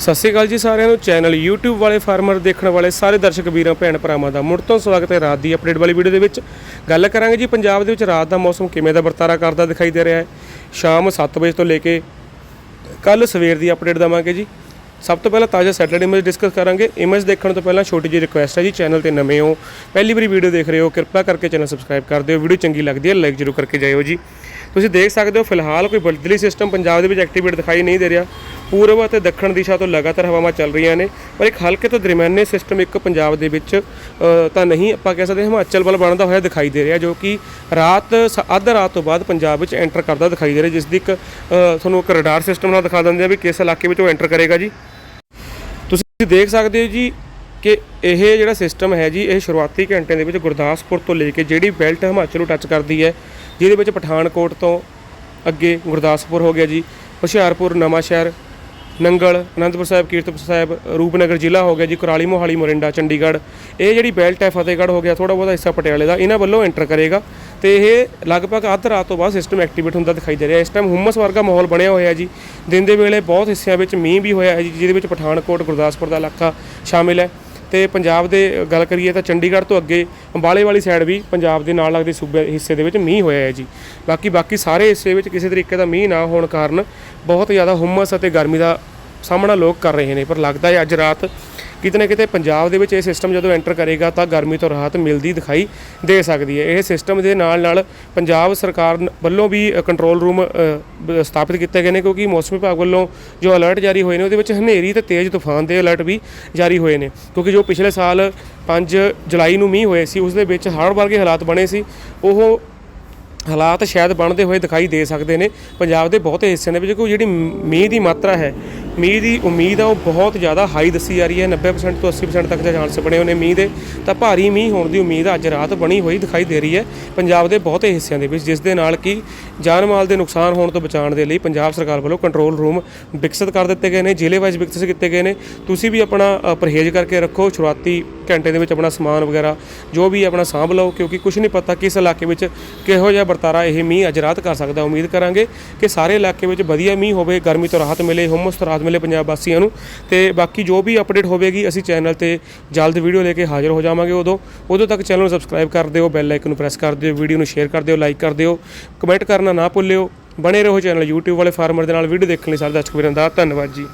ਸਤਿ ਸ਼੍ਰੀ ਅਕਾਲ ਜੀ ਸਾਰਿਆਂ ਨੂੰ। ਚੈਨਲ YouTube ਵਾਲੇ ਫਾਰਮਰ ਦੇਖਣ ਵਾਲੇ ਸਾਰੇ ਦਰਸ਼ਕ ਵੀਰਾਂ, ਭੈਣ ਭਰਾਵਾਂ ਦਾ ਮੁੜ ਤੋਂ ਸਵਾਗਤ ਹੈ ਰਾਤ ਦੀ ਅਪਡੇਟ ਵਾਲੀ ਵੀਡੀਓ ਦੇ ਵਿੱਚ। ਗੱਲ ਕਰਾਂਗੇ ਜੀ ਪੰਜਾਬ ਦੇ ਵਿੱਚ ਰਾਤ ਦਾ ਮੌਸਮ ਕਿਵੇਂ ਦਾ ਵਰਤਾਰਾ ਕਰਦਾ ਦਿਖਾਈ ਦੇ ਰਿਹਾ ਹੈ। ਸ਼ਾਮ 7 ਵਜੇ ਤੋਂ ਲੈ ਕੇ ਕੱਲ ਸਵੇਰ ਦੀ ਅਪਡੇਟ ਦਵਾਂਗੇ ਜੀ। ਸਭ ਤੋਂ ਪਹਿਲਾਂ ਤਾਜ਼ਾ ਸੈਟਲਡ ਇਮੇਜ ਡਿਸਕਸ ਕਰਾਂਗੇ। ਇਮੇਜ ਦੇਖਣ ਤੋਂ ਪਹਿਲਾਂ ਛੋਟੀ ਜਿਹੀ ਰਿਕੁਐਸਟ ਹੈ ਜੀ ਚੈਨਲ ਤੇ ਨਵੇਂ ਹੋ, ਪਹਿਲੀ ਵਾਰੀ ਵੀਡੀਓ ਦੇਖ ਰਹੇ ਹੋ, ਕਿਰਪਾ ਕਰਕੇ ਚੈਨਲ ਸਬਸਕ੍ਰਾਈਬ ਕਰ ਦਿਓ। ਵੀਡੀਓ ਚੰਗੀ ਲੱਗਦੀ ਹੈ ਲਾਈਕ ਜ਼ਰੂਰ ਕਰਕੇ ਜਾਇਓ ਜੀ। ਤੁਸੀਂ ਦੇਖ ਸਕਦੇ ਹੋ, ਫਿਲਹਾਲ ਕੋਈ ਬਦਲੀ ਸਿਸਟਮ ਪੰਜਾਬ ਦੇ ਵਿੱਚ ਐਕਟੀਵੇਟ ਦਿਖਾਈ ਨਹੀਂ ਦੇ ਰਿਹਾ। ਪੂਰਬ ਅਤੇ ਦੱਖਣ ਦਿਸ਼ਾ ਤੋਂ ਲਗਾਤਾਰ ਹਵਾਵਾਂ ਚੱਲ ਰਹੀਆਂ ਨੇ। ਪਰ ਇੱਕ ਹਲਕੇ ਤੋਂ ਦਰਮਿਆਨੇ ਸਿਸਟਮ ਇੱਕ ਪੰਜਾਬ ਦੇ ਵਿੱਚ ਤਾਂ ਨਹੀਂ, ਆਪਾਂ ਕਹਿ ਸਕਦੇ ਹਿਮਾਚਲ ਵੱਲ ਬਣਦਾ ਹੋਇਆ ਦਿਖਾਈ ਦੇ ਰਿਹਾ, ਜੋ ਕਿ ਰਾਤ ਸ- ਅੱਧ ਰਾਤ ਤੋਂ ਬਾਅਦ ਪੰਜਾਬ ਵਿੱਚ ਐਂਟਰ ਕਰਦਾ ਦਿਖਾਈ ਦੇ ਰਿਹਾ, ਜਿਸ ਦੀ ਇੱਕ ਤੁਹਾਨੂੰ ਇੱਕ ਰਡਾਰ ਸਿਸਟਮ ਨਾਲ ਦਿਖਾ ਦਿੰਦੇ ਆ ਵੀ ਕਿਸ ਇਲਾਕੇ ਵਿੱਚ ਉਹ ਐਂਟਰ ਕਰੇਗਾ ਜੀ। ਤੁਸੀਂ ਦੇਖ ਸਕਦੇ ਹੋ ਜੀ ਕਿ ਇਹ ਜਿਹੜਾ ਸਿਸਟਮ ਹੈ ਜੀ, ਇਹ ਸ਼ੁਰੂਆਤੀ ਘੰਟੇ ਦੇ ਵਿੱਚ ਗੁਰਦਾਸਪੁਰ ਤੋਂ ਲੈ ਕੇ ਜਿਹੜੀ ਬੈਲਟ ਹਿਮਾਚਲ ਨੂੰ ਟੱਚ ਕਰਦੀ ਹੈ, ਜਿਹਦੇ ਵਿੱਚ ਪਠਾਨਕੋਟ ਤੋਂ ਅੱਗੇ ਗੁਰਦਾਸਪੁਰ ਹੋ ਗਿਆ ਜੀ, ਹੁਸ਼ਿਆਰਪੁਰ ਨਵਾਂ ਸ਼ਹਿਰ ਨੰਗਲ, ਅਨੰਦਪੁਰ ਸਾਹਿਬ, ਕੀਰਤਪੁਰ ਸਾਹਿਬ, ਰੂਪਨਗਰ ਜ਼ਿਲ੍ਹਾ ਹੋ ਗਿਆ ਜੀ, ਕੁਰਾਲੀ, ਮੋਹਾਲੀ, ਮੋਰਿੰਡਾ, ਚੰਡੀਗੜ੍ਹ। ਇਹ ਜਿਹੜੀ ਬੈਲਟ ਹੈ ਫਤਿਹਗੜ੍ਹ ਹੋ ਗਿਆ ਥੋੜਾ ਬਹੁਤਾ ਹਿੱਸਾ ਪਟਿਆਲੇ ਦਾ, ਇਹਨਾਂ ਵੱਲੋਂ ਐਂਟਰ ਕਰੇਗਾ। ਤੇ ਇਹ ਲਗਭਗ ਅੱਧ ਰਾਤ ਤੋਂ ਬਾਅਦ ਸਿਸਟਮ ਐਕਟੀਵੇਟ ਹੁੰਦਾ ਦਿਖਾਈ ਦੇ ਰਿਹਾ। ਇਸ ਟਾਈਮ ਹੁਮਸ ਵਰਗਾ ਮਾਹੌਲ ਬਣਿਆ ਹੋਇਆ ਜੀ। ਦਿਨ ਦੇ ਵੇਲੇ ਬਹੁਤ ਹਿੱਸਿਆਂ ਵਿੱਚ ਮੀਂਹ ਵੀ ਹੋਇਆ ਹੈ ਜੀ, ਜਿਹਦੇ ਵਿੱਚ ਪਠਾਨਕੋਟ, ਗੁਰਦਾਸਪੁਰ ਦਾ ਇਲਾਕਾ ਸ਼ਾਮਿਲ ਹੈ। ਤੇ ਪੰਜਾਬ ਦੇ ਗੱਲ ਕਰੀਏ ਤਾਂ ਚੰਡੀਗੜ੍ਹ ਤੋਂ ਅੱਗੇ ਅੰਬਾਲੇ ਵਾਲੀ ਸਾਈਡ ਵੀ ਪੰਜਾਬ ਦੇ ਨਾਲ ਲੱਗਦੇ ਸੂਬੇ, ਹਿੱਸੇ ਦੇ ਵਿੱਚ ਮੀਂਹ ਹੋਇਆ ਹੈ ਜੀ। ਬਾਕੀ ਬਾਕੀ ਸਾਰੇ ਹਿੱਸੇ ਵਿੱਚ ਕਿਸੇ ਤਰੀਕੇ ਦਾ ਮੀਂਹ ਨਾ ਹੋਣ ਕਾਰਨ ਬਹੁਤ ਜ਼ਿਆਦਾ ਹੁਮਸ ਅਤੇ ਗਰਮੀ ਦਾ ਸਾਹਮਣਾ ਲੋਕ ਕਰ ਰਹੇ ਨੇ, ਪਰ ਲੱਗਦਾ ਹੈ ਅੱਜ ਰਾਤ ਕਿਤੇ ਨਾ ਕਿਤੇ ਪੰਜਾਬ ਦੇ ਵਿੱਚ ਇਹ ਸਿਸਟਮ ਜਦੋਂ ਐਂਟਰ ਕਰੇਗਾ ਤਾਂ ਗਰਮੀ ਤੋਂ ਰਾਹਤ ਮਿਲਦੀ ਦਿਖਾਈ ਦੇ ਸਕਦੀ ਹੈ। ਇਹ ਸਿਸਟਮ ਦੇ ਨਾਲ ਨਾਲ ਪੰਜਾਬ ਸਰਕਾਰ ਵੱਲੋਂ ਵੀ ਕੰਟਰੋਲ ਰੂਮ ਸਥਾਪਿਤ ਕੀਤੇ ਗਏ ਨੇ ਕਿਉਂਕਿ ਮੌਸਮ ਵਿਭਾਗ ਵੱਲੋਂ ਜੋ ਅਲਰਟ ਜਾਰੀ ਹੋਏ ਨੇ ਉਹਦੇ ਵਿੱਚ ਹਨੇਰੀ ਤੇ ਤੇਜ਼ ਤੂਫਾਨ ਦੇ ਅਲਰਟ ਵੀ ਜਾਰੀ ਹੋਏ ਨੇ। ਕਿਉਂਕਿ ਜੋ ਪਿਛਲੇ ਸਾਲ 5 ਜੁਲਾਈ ਨੂੰ ਮੀਂਹ ਹੋਏ ਸੀ ਉਸ ਦੇ ਵਿੱਚ ਹੜ੍ਹ ਵਰਗੇ ਹਾਲਾਤ ਬਣੇ ਸੀ। ਉਹ ਹਾਲਾਤ ਸ਼ਾਇਦ ਬਣਦੇ ਹੋਏ ਦਿਖਾਈ ਦੇ ਸਕਦੇ ਨੇ। ਪੰਜਾਬ ਦੇ ਬਹੁਤੇ ਹਿੱਸਿਆਂ ਦੇ ਵਿੱਚ ਕਿਉਂਕਿ ਜਿਹੜੀ ਮੀਂਹ ਦੀ ਮਾਤਰਾ ਹੈ ਮੀਂਹ ਦੀ ਉਮੀਦ ਆ ਉਹ ਬਹੁਤ ਜ਼ਿਆਦਾ ਹਾਈ ਦੱਸੀ ਜਾ ਰਹੀ ਹੈ। 90% ਤੋਂ 80% ਤੱਕ ਦੇ ਚਾਂਸ ਬਣੇ ਹੋਏ ਨੇ ਮੀਂਹ ਦੇ। ਤਾਂ ਭਾਰੀ ਮੀਂਹ ਹੋਣ ਦੀ ਉਮੀਦ ਅੱਜ ਰਾਤ ਬਣੀ ਹੋਈ ਦਿਖਾਈ ਦੇ ਰਹੀ ਹੈ। ਪੰਜਾਬ ਦੇ ਬਹੁਤੇ ਹਿੱਸਿਆਂ ਦੇ ਵਿੱਚ ਜਿਸ ਦੇ ਨਾਲ ਕਿ ਜਾਨ ਮਾਲ ਦੇ ਨੁਕਸਾਨ ਹੋਣ ਤੋਂ ਬਚਾਉਣ ਦੇ ਲਈ ਪੰਜਾਬ ਸਰਕਾਰ ਵੱਲੋਂ ਕੰਟਰੋਲ ਰੂਮ ਵਿਕਸਿਤ ਕਰ ਦਿੱਤੇ ਗਏ ਨੇ ਜ਼ਿਲ੍ਹੇ ਵਾਈਜ਼ ਵਿਕਸਿਤ ਕੀਤੇ ਗਏ ਨੇ। ਤੁਸੀਂ ਵੀ ਆਪਣਾ ਅ, ਪਰਹੇਜ਼ ਕਰਕੇ ਰੱਖੋ। ਸ਼ੁਰੂਆਤੀ ਘੰਟੇ ਦੇ ਵਿੱਚ ਆਪਣਾ ਸਮਾਨ ਵਗੈਰਾ ਜੋ ਵੀ ਆਪਣਾ ਸਾਂਭ ਲਓ ਕਿਉਂਕਿ ਕੁਝ ਨਹੀਂ ਪਤਾ ਕਿਸ ਇਲਾਕੇ ਵਿੱਚ ਕਿਹੋ ਜਿਹਾ ਵਰਤਾਰਾ ਇਹ ਮੀਂਹ ਅੱਜ ਰਾਤ ਕਰ ਸਕਦਾ। ਉਮੀਦ ਕਰਾਂਗੇ ਕਿ ਸਾਰੇ ਇਲਾਕੇ ਵਿੱਚ ਵਧੀਆ ਮੀਂਹ ਹੋਵੇ ਗਰਮੀ ਤੋਂ ਰਾਹਤ ਮਿਲੇ ਹੁਮਸ ਤੋਂ ਰਾਹਤ ਮਿਲੇ ਪੰਜਾਬ ਵਾਸੀਆਂ ਨੂੰ ਤੇ ਬਾਕੀ ਜੋ ਵੀ ਅਪਡੇਟ ਹੋਵੇਗੀ ਅਸੀਂ ਚੈਨਲ ਤੇ ਜਲਦ ਵੀਡੀਓ ਲੈ ਕੇ ਹਾਜ਼ਰ ਹੋ ਜਾਵਾਂਗੇ ਉਦੋਂ। ਉਦੋਂ ਤੱਕ ਚੈਨਲ ਨੂੰ ਸਬਸਕ੍ਰਾਈਬ ਕਰ ਦਿਓ, ਬੈਲ ਆਈਕਨ ਨੂੰ ਪ੍ਰੈਸ ਕਰ ਦਿਓ, ਵੀਡੀਓ ਨੂੰ ਸ਼ੇਅਰ ਕਰ ਦਿਓ ਲਾਈਕ ਕਰ ਦਿਓ। ਕਮੈਂਟ ਕਰਨਾ ਨਾ ਭੁੱਲਿਓ। ਬਣੇ ਰਹੋ ਚੈਨਲ YouTube ਵਾਲੇ ਫਾਰਮਰ ਦੇ ਨਾਲ, ਵੀਡੀਓ ਦੇਖਣ ਲਈ ਸਾਰੇ ਦਰਸ਼ਕ ਵੀਰਾਂ ਦਾ ਧੰਨਵਾਦ ਜੀ।